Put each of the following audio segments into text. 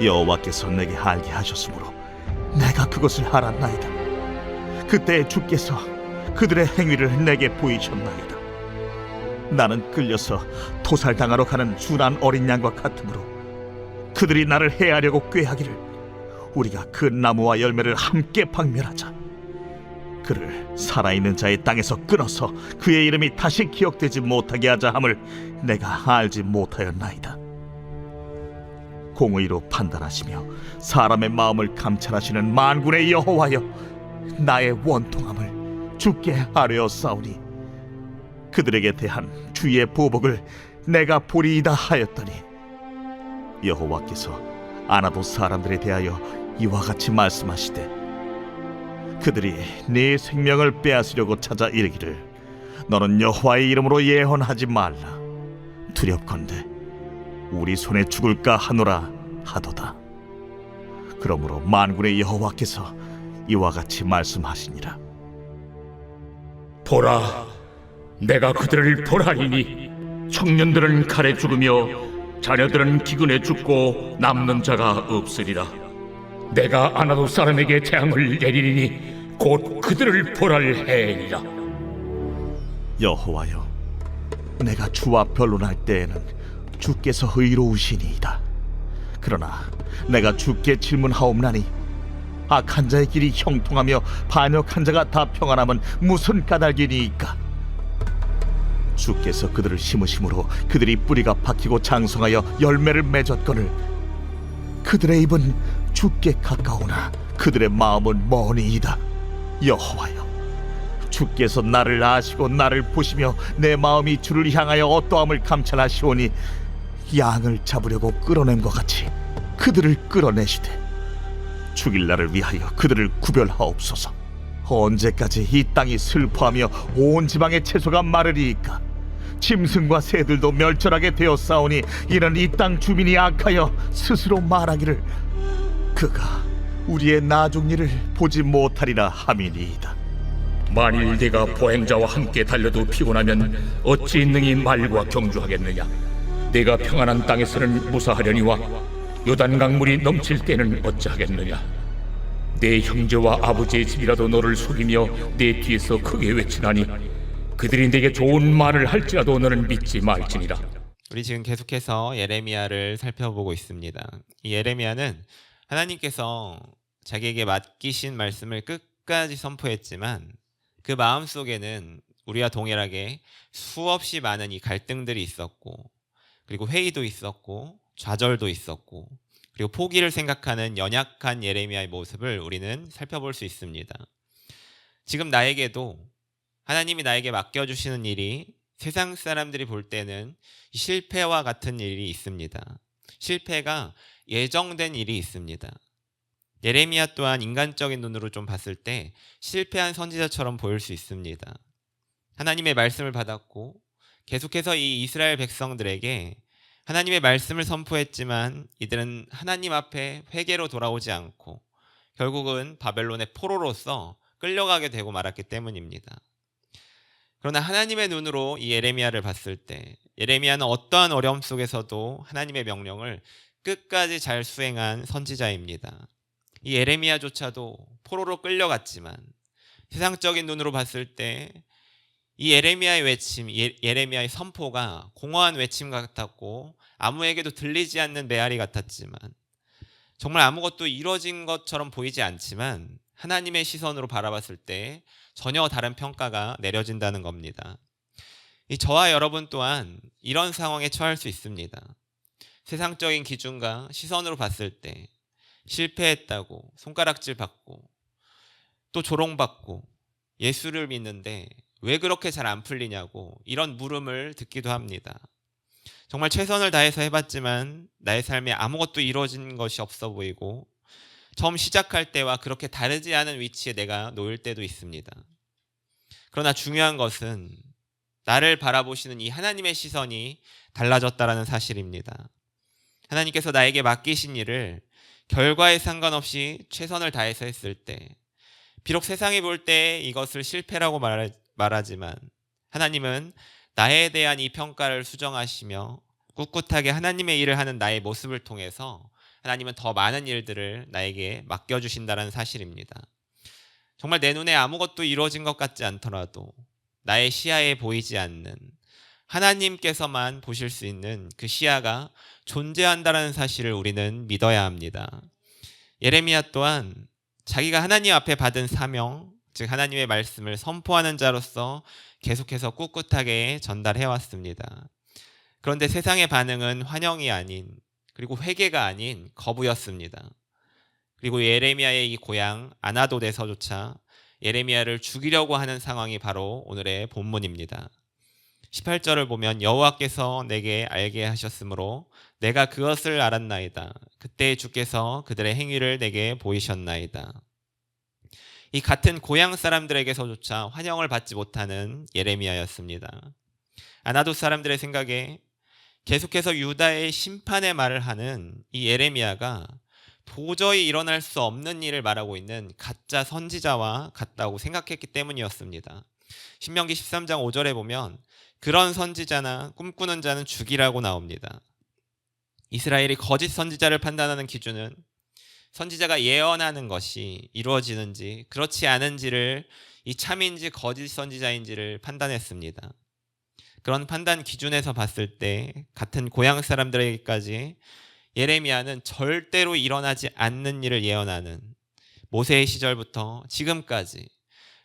여호와께서 내게 알게 하셨으므로 내가 그것을 알았나이다. 그때 주께서 그들의 행위를 내게 보이셨나이다. 나는 끌려서 토살당하러 가는 순한 어린 양과 같으므로 그들이 나를 해하려고 꾀하기를 우리가 그 나무와 열매를 함께 박멸하자. 그를 살아있는 자의 땅에서 끊어서 그의 이름이 다시 기억되지 못하게 하자 함을 내가 알지 못하였나이다. 공의로 판단하시며 사람의 마음을 감찰하시는 만군의 여호와여 나의 원통함을 주께 아뢰었사오니 그들에게 대한 주의 보복을 내가 보리이다 하였더니 여호와께서 아나도 사람들에 대하여 이와 같이 말씀하시되 그들이 네 생명을 빼앗으려고 찾아 이르기를 너는 여호와의 이름으로 예언하지 말라. 두렵건대 우리 손에 죽을까 하노라 하도다 그러므로 만군의 여호와께서 이와 같이 말씀하시니라 보라, 내가 그들을 보라이니 청년들은 칼에 죽으며 자녀들은 기근에 죽고 남는 자가 없으리라. 내가 아나도 사람에게 재앙을 내리니 곧 그들을 보랄 해니라. 여호와여 내가 주와 변론할 때에는 주께서 의로우시니이다. 그러나 내가 주께 질문하옵나니 악한 자의 길이 형통하며 반역한 자가 다 평안함은 무슨 까닭이니이까? 주께서 그들을 심으심으로 그들이 뿌리가 박히고 장성하여 열매를 맺었거늘 그들의 입은 주께 가까우나 그들의 마음은 머니이다. 여호와여 주께서 나를 아시고 나를 보시며 내 마음이 주를 향하여 어떠함을 감찰하시오니 양을 잡으려고 끌어낸 것 같이 그들을 끌어내시되 죽일 날을 위하여 그들을 구별하옵소서. 언제까지 이 땅이 슬퍼하며 온 지방의 채소가 마르리이까? 짐승과 새들도 멸절하게 되었사오니 이는 이 땅 주민이 악하여 스스로 말하기를 그가 우리의 나중 일을 보지 못하리라 함이니이다. 만일 네가 보행자와 함께 달려도 피곤하면 어찌 능히 말과 경주하겠느냐? 네가 평안한 땅에서는 무사하려니와 요단 강물이 넘칠 때는 어찌하겠느냐? 내 형제와 아버지의 집이라도 너를 속이며 내 뒤에서 크게 외치나니 그들이 네게 좋은 말을 할지라도 너는 믿지 말지니라. 우리 지금 계속해서 예레미야를 살펴보고 있습니다. 이 예레미야는 하나님께서 자기에게 맡기신 말씀을 끝까지 선포했지만 그 마음 속에는 우리와 동일하게 수없이 많은 이 갈등들이 있었고 그리고 회의도 있었고 좌절도 있었고 그리고 포기를 생각하는 연약한 예레미야의 모습을 우리는 살펴볼 수 있습니다. 지금 나에게도 하나님이 나에게 맡겨주시는 일이 세상 사람들이 볼 때는 실패와 같은 일이 있습니다. 실패가 예정된 일이 있습니다. 예레미야 또한 인간적인 눈으로 좀 봤을 때 실패한 선지자처럼 보일 수 있습니다. 하나님의 말씀을 받았고 계속해서 이 이스라엘 백성들에게 하나님의 말씀을 선포했지만 이들은 하나님 앞에 회개로 돌아오지 않고 결국은 바벨론의 포로로서 끌려가게 되고 말았기 때문입니다. 그러나 하나님의 눈으로 이 예레미야를 봤을 때 예레미야는 어떠한 어려움 속에서도 하나님의 명령을 끝까지 잘 수행한 선지자입니다. 이 예레미야조차도 포로로 끌려갔지만 세상적인 눈으로 봤을 때 이 예레미야의 외침, 예, 예레미야의 선포가 공허한 외침 같았고 아무에게도 들리지 않는 메아리 같았지만 정말 아무것도 이루어진 것처럼 보이지 않지만 하나님의 시선으로 바라봤을 때 전혀 다른 평가가 내려진다는 겁니다. 이 저와 여러분 또한 이런 상황에 처할 수 있습니다. 세상적인 기준과 시선으로 봤을 때 실패했다고 손가락질 받고 또 조롱받고 예수를 믿는데 왜 그렇게 잘 안 풀리냐고 이런 물음을 듣기도 합니다. 정말 최선을 다해서 해봤지만 나의 삶에 아무것도 이루어진 것이 없어 보이고 처음 시작할 때와 그렇게 다르지 않은 위치에 내가 놓일 때도 있습니다. 그러나 중요한 것은 나를 바라보시는 이 하나님의 시선이 달라졌다라는 사실입니다. 하나님께서 나에게 맡기신 일을 결과에 상관없이 최선을 다해서 했을 때, 비록 세상이 볼 때 이것을 실패라고 말하, 말하지만, 하나님은 나에 대한 이 평가를 수정하시며 꿋꿋하게 하나님의 일을 하는 나의 모습을 통해서 하나님은 더 많은 일들을 나에게 맡겨주신다는 사실입니다. 정말 내 눈에 아무것도 이루어진 것 같지 않더라도 나의 시야에 보이지 않는 하나님께서만 보실 수 있는 그 시야가 존재한다는 사실을 우리는 믿어야 합니다. 예레미야 또한 자기가 하나님 앞에 받은 사명, 즉 하나님의 말씀을 선포하는 자로서 계속해서 꿋꿋하게 전달해 왔습니다. 그런데 세상의 반응은 환영이 아닌 그리고 회개가 아닌 거부였습니다. 그리고 예레미야의 이 고향 아나도에서조차 예레미야를 죽이려고 하는 상황이 바로 오늘의 본문입니다. 18절을 보면 여호와께서 내게 알게 하셨으므로 내가 그것을 알았나이다. 그때 주께서 그들의 행위를 내게 보이셨나이다. 이 같은 고향 사람들에게서조차 환영을 받지 못하는 예레미야였습니다. 아나도 사람들의 생각에 계속해서 유다의 심판의 말을 하는 이 예레미야가 도저히 일어날 수 없는 일을 말하고 있는 가짜 선지자와 같다고 생각했기 때문이었습니다. 신명기 13장 5절에 보면 그런 선지자나 꿈꾸는 자는 죽이라고 나옵니다. 이스라엘이 거짓 선지자를 판단하는 기준은 선지자가 예언하는 것이 이루어지는지 그렇지 않은지를 이 참인지 거짓 선지자인지를 판단했습니다. 그런 판단 기준에서 봤을 때 같은 고향 사람들에게까지 예레미야는 절대로 일어나지 않는 일을 예언하는 모세의 시절부터 지금까지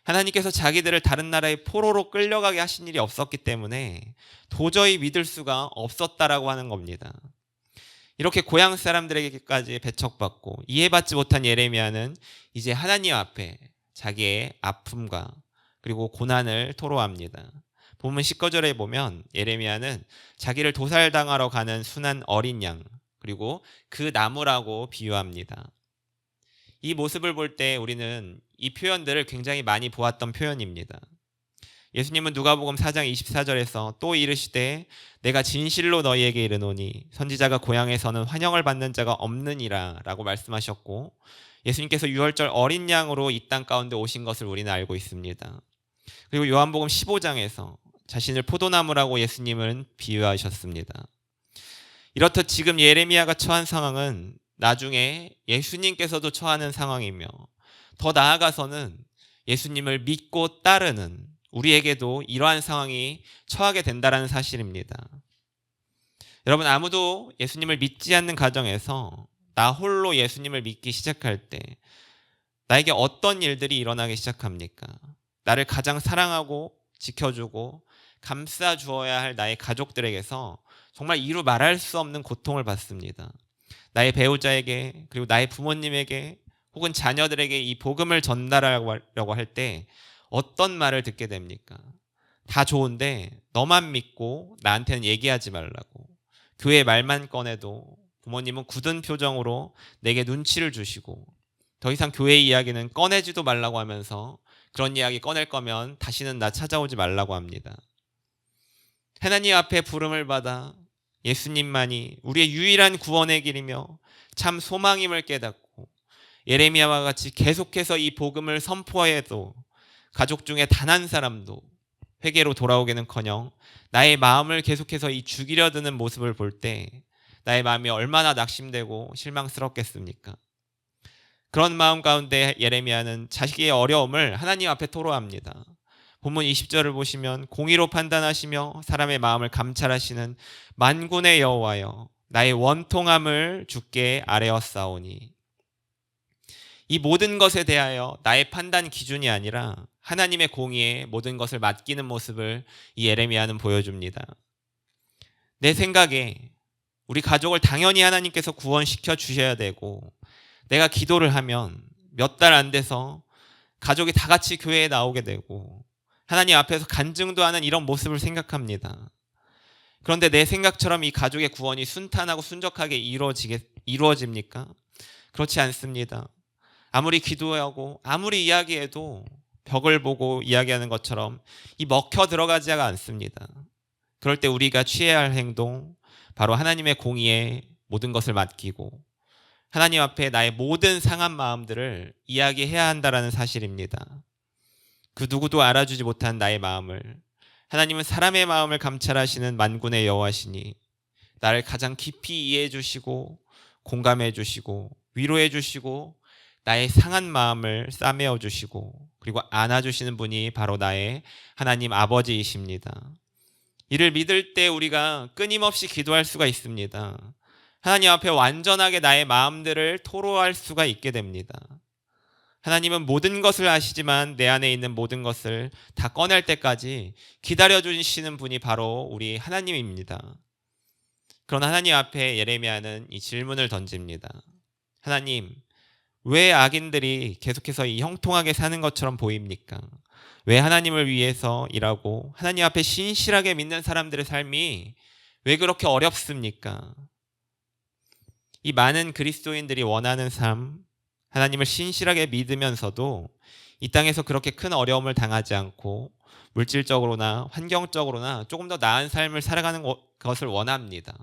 하나님께서 자기들을 다른 나라의 포로로 끌려가게 하신 일이 없었기 때문에 도저히 믿을 수가 없었다라고 하는 겁니다. 이렇게 고향 사람들에게까지 배척받고 이해받지 못한 예레미야는 이제 하나님 앞에 자기의 아픔과 그리고 고난을 토로합니다. 본문 19절에 보면 예레미야는 자기를 도살당하러 가는 순한 어린 양 그리고 그 나무라고 비유합니다. 이 모습을 볼 때 우리는 이 표현들을 굉장히 많이 보았던 표현입니다. 예수님은 누가복음 4장 24절에서 또 이르시되 내가 진실로 너희에게 이르노니 선지자가 고향에서는 환영을 받는 자가 없느니라라고 말씀하셨고 예수님께서 유월절 어린 양으로 이 땅 가운데 오신 것을 우리는 알고 있습니다. 그리고 요한복음 15장에서 자신을 포도나무라고 예수님은 비유하셨습니다. 이렇듯 지금 예레미야가 처한 상황은 나중에 예수님께서도 처하는 상황이며 더 나아가서는 예수님을 믿고 따르는 우리에게도 이러한 상황이 처하게 된다는 사실입니다. 여러분 아무도 예수님을 믿지 않는 가정에서 나 홀로 예수님을 믿기 시작할 때 나에게 어떤 일들이 일어나기 시작합니까? 나를 가장 사랑하고 지켜주고 감싸 주어야 할 나의 가족들에게서 정말 이루 말할 수 없는 고통을 받습니다. 나의 배우자에게 그리고 나의 부모님에게 혹은 자녀들에게 이 복음을 전달하려고 할 때 어떤 말을 듣게 됩니까? 다 좋은데 너만 믿고 나한테는 얘기하지 말라고. 교회 말만 꺼내도 부모님은 굳은 표정으로 내게 눈치를 주시고 더 이상 교회 이야기는 꺼내지도 말라고 하면서 그런 이야기 꺼낼 거면 다시는 나 찾아오지 말라고 합니다. 하나님 앞에 부름을 받아 예수님만이 우리의 유일한 구원의 길이며 참 소망임을 깨닫고 예레미야와 같이 계속해서 이 복음을 선포해도 가족 중에 단 한 사람도 회개로 돌아오기는커녕 나의 마음을 계속해서 이 죽이려 드는 모습을 볼 때 나의 마음이 얼마나 낙심되고 실망스럽겠습니까? 그런 마음 가운데 예레미야는 자식의 어려움을 하나님 앞에 토로합니다. 본문 20절을 보시면 공의로 판단하시며 사람의 마음을 감찰하시는 만군의 여호와여 나의 원통함을 주께 아뢰었사오니 이 모든 것에 대하여 나의 판단 기준이 아니라 하나님의 공의에 모든 것을 맡기는 모습을 이 예레미야는 보여줍니다. 내 생각에 우리 가족을 당연히 하나님께서 구원시켜 주셔야 되고 내가 기도를 하면 몇 달 안 돼서 가족이 다 같이 교회에 나오게 되고 하나님 앞에서 간증도 하는 이런 모습을 생각합니다. 그런데 내 생각처럼 이 가족의 구원이 순탄하고 순적하게 이루어지게, 이루어집니까? 그렇지 않습니다. 아무리 기도하고 아무리 이야기해도 벽을 보고 이야기하는 것처럼 이 먹혀 들어가지가 않습니다. 그럴 때 우리가 취해야 할 행동, 바로 하나님의 공의에 모든 것을 맡기고 하나님 앞에 나의 모든 상한 마음들을 이야기해야 한다라는 사실입니다. 그 누구도 알아주지 못한 나의 마음을 하나님은 사람의 마음을 감찰하시는 만군의 여호와시니 나를 가장 깊이 이해해 주시고 공감해 주시고 위로해 주시고 나의 상한 마음을 싸매어 주시고 그리고 안아 주시는 분이 바로 나의 하나님 아버지이십니다. 이를 믿을 때 우리가 끊임없이 기도할 수가 있습니다. 하나님 앞에 완전하게 나의 마음들을 토로할 수가 있게 됩니다. 하나님은 모든 것을 아시지만 내 안에 있는 모든 것을 다 꺼낼 때까지 기다려 주시는 분이 바로 우리 하나님입니다. 그러나 하나님 앞에 예레미야는 이 질문을 던집니다. 하나님, 왜 악인들이 계속해서 이 형통하게 사는 것처럼 보입니까? 왜 하나님을 위해서 일하고 하나님 앞에 신실하게 믿는 사람들의 삶이 왜 그렇게 어렵습니까? 이 많은 그리스도인들이 원하는 삶, 하나님을 신실하게 믿으면서도 이 땅에서 그렇게 큰 어려움을 당하지 않고 물질적으로나 환경적으로나 조금 더 나은 삶을 살아가는 거- 것을 원합니다.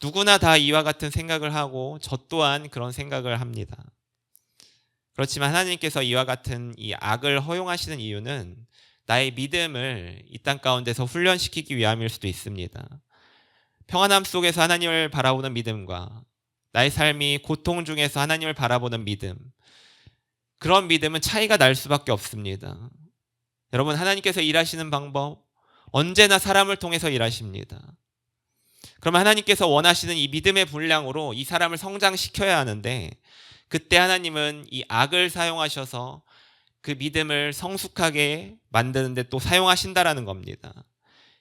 누구나 다 이와 같은 생각을 하고 저 또한 그런 생각을 합니다. 그렇지만 하나님께서 이와 같은 이 악을 허용하시는 이유는 나의 믿음을 이 땅 가운데서 훈련시키기 위함일 수도 있습니다. 평안함 속에서 하나님을 바라보는 믿음과 나의 삶이 고통 중에서 하나님을 바라보는 믿음. 그런 믿음은 차이가 날 수밖에 없습니다. 여러분, 하나님께서 일하시는 방법, 언제나 사람을 통해서 일하십니다. 그러면 하나님께서 원하시는 이 믿음의 분량으로 이 사람을 성장시켜야 하는데, 그때 하나님은 이 악을 사용하셔서 그 믿음을 성숙하게 만드는데 또 사용하신다라는 겁니다.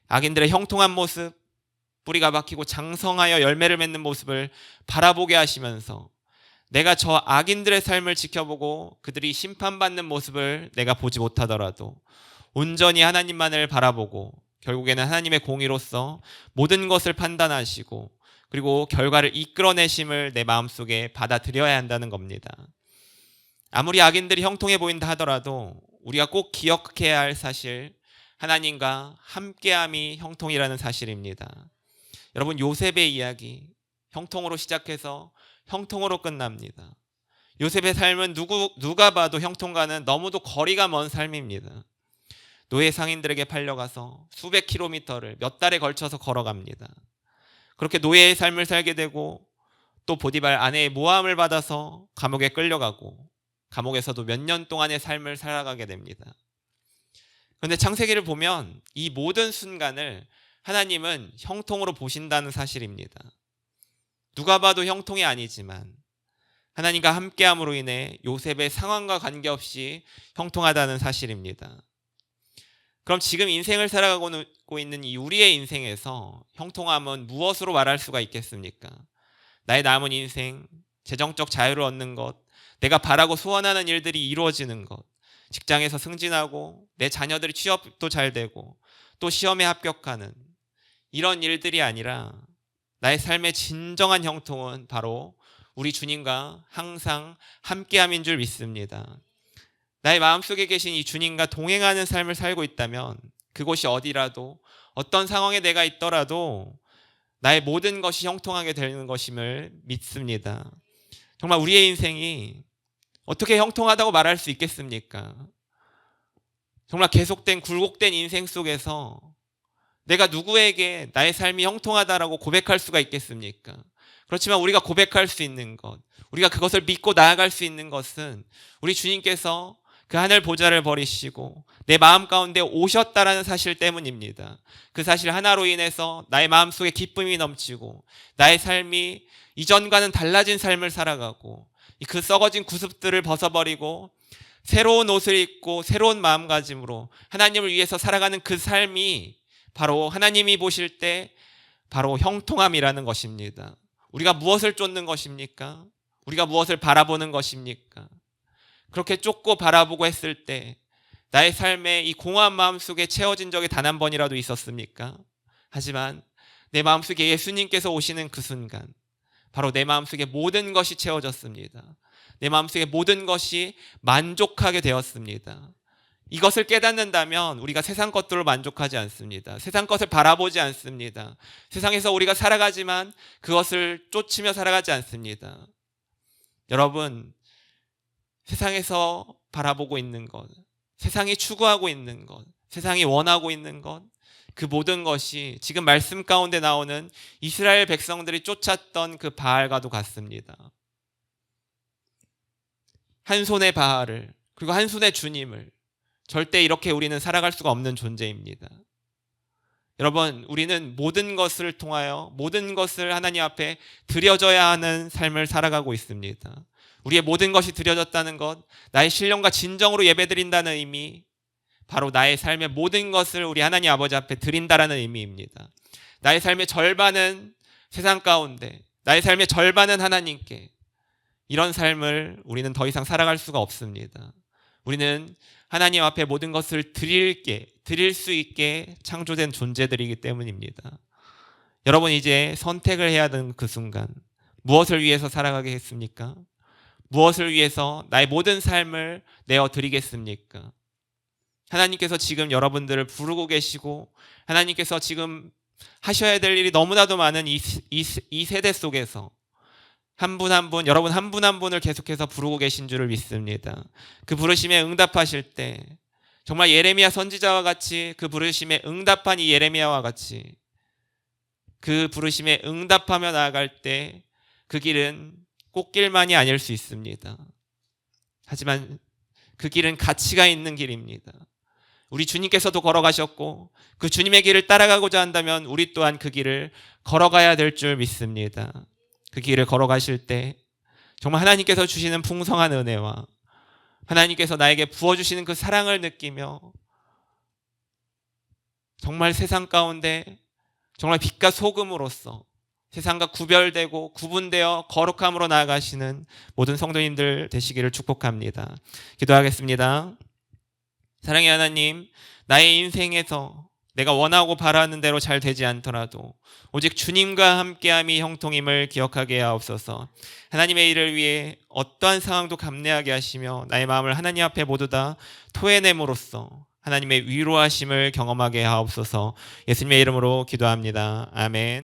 악인들의 형통한 모습, 뿌리가 박히고 장성하여 열매를 맺는 모습을 바라보게 하시면서 내가 저 악인들의 삶을 지켜보고 그들이 심판받는 모습을 내가 보지 못하더라도 온전히 하나님만을 바라보고 결국에는 하나님의 공의로서 모든 것을 판단하시고 그리고 결과를 이끌어내심을 내 마음속에 받아들여야 한다는 겁니다. 아무리 악인들이 형통해 보인다 하더라도 우리가 꼭 기억해야 할 사실 하나님과 함께함이 형통이라는 사실입니다. 여러분 요셉의 이야기 형통으로 시작해서 형통으로 끝납니다. 요셉의 삶은 누구 누가 봐도 형통과는 너무도 거리가 먼 삶입니다. 노예 상인들에게 팔려가서 수백 킬로미터를 몇 달에 걸쳐서 걸어갑니다. 그렇게 노예의 삶을 살게 되고 또 보디발 아내의 모함을 받아서 감옥에 끌려가고 감옥에서도 몇 년 동안의 삶을 살아가게 됩니다. 그런데 창세기를 보면 이 모든 순간을 하나님은 형통으로 보신다는 사실입니다. 누가 봐도 형통이 아니지만 하나님과 함께함으로 인해 요셉의 상황과 관계없이 형통하다는 사실입니다. 그럼 지금 인생을 살아가고 있는 이 우리의 인생에서 형통함은 무엇으로 말할 수가 있겠습니까? 나의 남은 인생, 재정적 자유를 얻는 것, 내가 바라고 소원하는 일들이 이루어지는 것, 직장에서 승진하고 내 자녀들이 취업도 잘 되고 또 시험에 합격하는 이런 일들이 아니라 나의 삶의 진정한 형통은 바로 우리 주님과 항상 함께함인 줄 믿습니다. 나의 마음속에 계신 이 주님과 동행하는 삶을 살고 있다면 그곳이 어디라도 어떤 상황에 내가 있더라도 나의 모든 것이 형통하게 되는 것임을 믿습니다. 정말 우리의 인생이 어떻게 형통하다고 말할 수 있겠습니까? 정말 계속된 굴곡된 인생 속에서 내가 누구에게 나의 삶이 형통하다라고 고백할 수가 있겠습니까? 그렇지만 우리가 고백할 수 있는 것, 우리가 그것을 믿고 나아갈 수 있는 것은 우리 주님께서 그 하늘 보좌를 버리시고 내 마음 가운데 오셨다라는 사실 때문입니다. 그 사실 하나로 인해서 나의 마음 속에 기쁨이 넘치고 나의 삶이 이전과는 달라진 삶을 살아가고 그 썩어진 구습들을 벗어버리고 새로운 옷을 입고 새로운 마음가짐으로 하나님을 위해서 살아가는 그 삶이 바로 하나님이 보실 때 바로 형통함이라는 것입니다. 우리가 무엇을 쫓는 것입니까? 우리가 무엇을 바라보는 것입니까? 그렇게 쫓고 바라보고 했을 때 나의 삶에 이 공허한 마음 속에 채워진 적이 단 한 번이라도 있었습니까? 하지만 내 마음 속에 예수님께서 오시는 그 순간 바로 내 마음 속에 모든 것이 채워졌습니다. 내 마음 속에 모든 것이 만족하게 되었습니다. 이것을 깨닫는다면 우리가 세상 것들로 만족하지 않습니다. 세상 것을 바라보지 않습니다. 세상에서 우리가 살아가지만 그것을 쫓으며 살아가지 않습니다. 여러분, 세상에서 바라보고 있는 것, 세상이 추구하고 있는 것, 세상이 원하고 있는 것, 그 모든 것이 지금 말씀 가운데 나오는 이스라엘 백성들이 쫓았던 그 바알과도 같습니다. 한 손에 바알을 그리고 한 손에 주님을 절대 이렇게 우리는 살아갈 수가 없는 존재입니다. 여러분, 우리는 모든 것을 통하여 모든 것을 하나님 앞에 드려져야 하는 삶을 살아가고 있습니다. 우리의 모든 것이 드려졌다는 것, 나의 신령과 진정으로 예배드린다는 의미, 바로 나의 삶의 모든 것을 우리 하나님 아버지 앞에 드린다라는 의미입니다. 나의 삶의 절반은 세상 가운데, 나의 삶의 절반은 하나님께. 이런 삶을 우리는 더 이상 살아갈 수가 없습니다. 우리는 하나님 앞에 모든 것을 드릴게, 드릴 수 있게 창조된 존재들이기 때문입니다. 여러분 이제 선택을 해야 하는 그 순간 무엇을 위해서 살아가겠습니까? 무엇을 위해서 나의 모든 삶을 내어 드리겠습니까? 하나님께서 지금 여러분들을 부르고 계시고 하나님께서 지금 하셔야 될 일이 너무나도 많은 이, 이, 이 세대 속에서 한 분 한 분, 여러분 한 분한 분을 계속해서 부르고 계신 줄을 믿습니다. 그 부르심에 응답하실 때 정말 예레미야 선지자와 같이 그 부르심에 응답한 이 예레미야와 같이 그 부르심에 응답하며 나아갈 때 그 길은 꽃길만이 아닐 수 있습니다. 하지만 그 길은 가치가 있는 길입니다. 우리 주님께서도 걸어가셨고 그 주님의 길을 따라가고자 한다면 우리 또한 그 길을 걸어가야 될 줄 믿습니다. 그 길을 걸어가실 때 정말 하나님께서 주시는 풍성한 은혜와 하나님께서 나에게 부어주시는 그 사랑을 느끼며 정말 세상 가운데 정말 빛과 소금으로서 세상과 구별되고 구분되어 거룩함으로 나아가시는 모든 성도님들 되시기를 축복합니다. 기도하겠습니다. 사랑의 하나님, 나의 인생에서 내가 원하고 바라는 대로 잘 되지 않더라도 오직 주님과 함께함이 형통임을 기억하게 하옵소서. 하나님의 일을 위해 어떠한 상황도 감내하게 하시며 나의 마음을 하나님 앞에 모두 다 토해냄으로써 하나님의 위로하심을 경험하게 하옵소서. 예수님의 이름으로 기도합니다. 아멘.